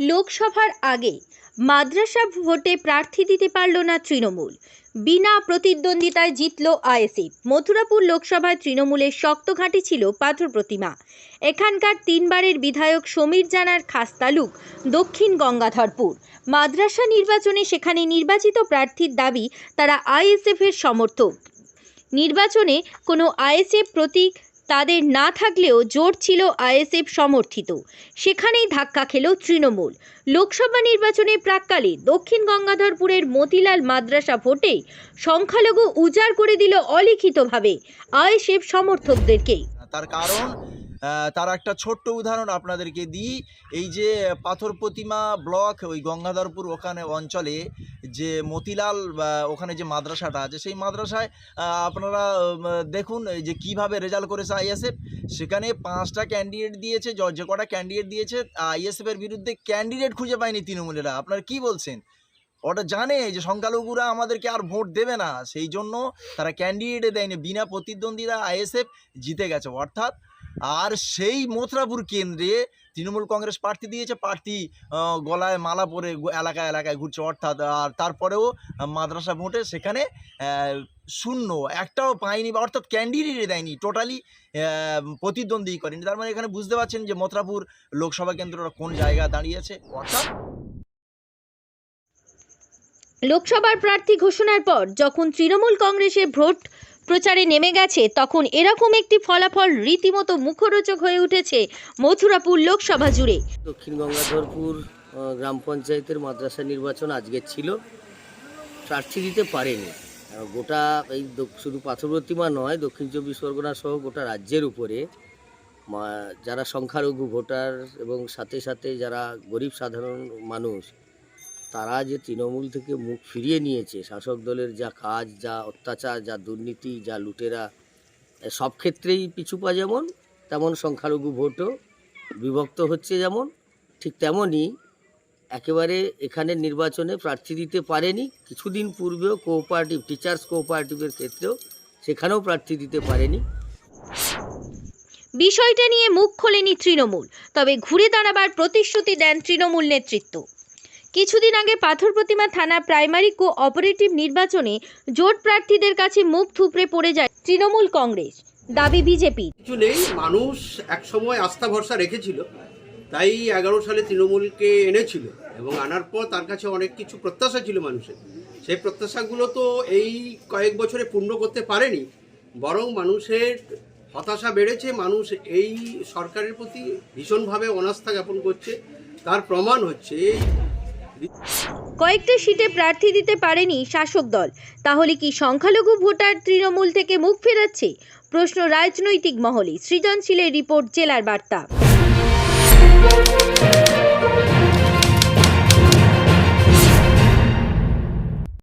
লোকসভার আগে মাদ্রাসা ভোটে প্রার্থী দিতে পারল না তৃণমূল। বিনা প্রতিদ্বন্দ্বিতায় জিতল আইএসএফ। মথুরাপুর লোকসভায় তৃণমূলের শক্ত ঘাঁটি ছিল পাথর প্রতিমা। এখানকার তিনবারের বিধায়ক সমীর জানার খাস তালুক দক্ষিণ গঙ্গাধরপুর। মাদ্রাসা নির্বাচনে সেখানে নির্বাচিত প্রার্থীর দাবি তারা আইএসএফের সমর্থক। নির্বাচনে কোনো আইএসএফ প্রতীক তাদের না থাকলেও জোর ছিল আইএসএফ সমর্থিত। সেখানেই ধাক্কা খেল তৃণমূল। লোকসভা নির্বাচনে প্রাককালে দক্ষিণ গঙ্গাধরপুরের মতিলাল মাদ্রাসা ভোটে সংখ্যালঘু উজাড় করে দিল অলিখিতভাবে আইএসএফ সমর্থকদেরকে। তার কারণ তার একটা ছোট্ট উদাহরণ আপনাদেরকে দিই। এই যে পাথর প্রতিমা ব্লক ওই গঙ্গাধরপুর ওখানে অঞ্চলে যে মতিলাল ওখানে যে মাদ্রাসাটা আছে, সেই মাদ্রাসায় আপনারা দেখুন যে কীভাবে রেজাল্ট করেছে আইএসএফ সেখানে পাঁচটা ক্যান্ডিডেট দিয়েছে যে কটা ক্যান্ডিডেট দিয়েছে আইএসএফের বিরুদ্ধে ক্যান্ডিডেট খুঁজে পায়নি তৃণমূলেরা। আপনারা কি বলছেন? ওটা জানে যে সংখ্যালঘুরা আমাদেরকে আর ভোট দেবে না। সেই জন্য তারা ক্যান্ডিডেটে দেয়নি। বিনা প্রতিদ্বন্দ্বীরা আইএসএফ জিতে গেছে। অর্থাৎ আর সেই মথুরাপুর কেন্দ্রে তৃণমূল কংগ্রেস প্রার্থী দিয়েছে, প্রার্থী গলায় মালা পরে গো- এলাকায় ঘুরছে, অর্থাৎ, আর তারপরেও মাদ্রাসা ভোটে সেখানে শূন্য, একটাও পায়নি বা অর্থাৎ ক্যান্ডিডেটে দেয়নি, টোটালি প্রতিদ্বন্দ্বী করেনি। তার মানে এখানে বুঝতে পারছেন যে মথুরাপুর লোকসভা কেন্দ্রটা কোন জায়গায় দাঁড়িয়েছে, অর্থাৎ লোকসভার প্রার্থী ঘোষণার পর যখন তৃণমূল কংগ্রেসের ভোট প্রচারে নেমে গেছে, তখন এরকম একটি ফলাফল রীতিমতো মুখরোচক হয়ে উঠেছে মথুরাপুর লোকসভা জুড়ে। দক্ষিণ গঙ্গাধরপুর গ্রাম পঞ্চায়েতের মাদ্রাসা নির্বাচন আজকে ছিল। প্রার্থী দিতে পারেনি। গোটা এই শুধু পাথর প্রতিমা নয়, দক্ষিণ চব্বিশ পরগনা সহ গোটা রাজ্যের উপরে যারা সংখ্যালঘু ভোটার এবং সাথে সাথে যারা গরিব সাধারণ মানুষ তারা যে তৃণমূল থেকে মুখ ফিরিয়ে নিয়েছে, শাসক দলের যা কাজ, যা অত্যাচার, যা দুর্নীতি, যা লুটেরা, সব ক্ষেত্রেই পিছুপা যেমন, তেমন সংখ্যালঘু ভোটও বিভক্ত হচ্ছে যেমন, ঠিক তেমনই একেবারে এখানে নির্বাচনে প্রার্থী দিতে পারেনি, কিছুদিন পূর্বেও কোঅপারেটিভ টিচার্স কোঅপারেটিভের ক্ষেত্রেও সেখানেও প্রার্থী দিতে পারেনি। বিষয়টা নিয়ে মুখ খোলেনি তৃণমূল, তবে ঘুরে দাঁড়াবার প্রতিশ্রুতি দেন তৃণমূল নেতৃত্ব। কিছুদিন আগে পাথর প্রতিমা থানা প্রাইমারি কো অপারেটিভ নির্বাচনে জোট প্রার্থীদের কাছে মুখ থুপড়ে পড়ে যায় তৃণমূল কংগ্রেস, দাবি বিজেপি। কিছু নেই, মানুষ একসময় আস্থা ভরসা রেখেছিল, তাই এগারো সালে তৃণমূলকে এনেছিল এবং আনার পর তার কাছে অনেক কিছু প্রত্যাশা ছিল মানুষের। সেই প্রত্যাশাগুলো তো এই কয়েক বছরে পূর্ণ করতে পারেনি, বরং মানুষের হতাশা বেড়েছে, মানুষ এই সরকারের প্রতি ভীষণভাবে অনাস্থা জ্ঞাপন করছে। তার প্রমাণ হচ্ছে কয়েকটা সিটে প্রার্থী দিতে পারেনি শাসক দল। তাহলে কি সংখ্যালঘু ভোটার তৃণমূল থেকে মুখ ফেরাচ্ছে? প্রশ্ন রাজনৈতিক মহলে। সৃজনশীলের রিপোর্ট, জেলার বার্তা।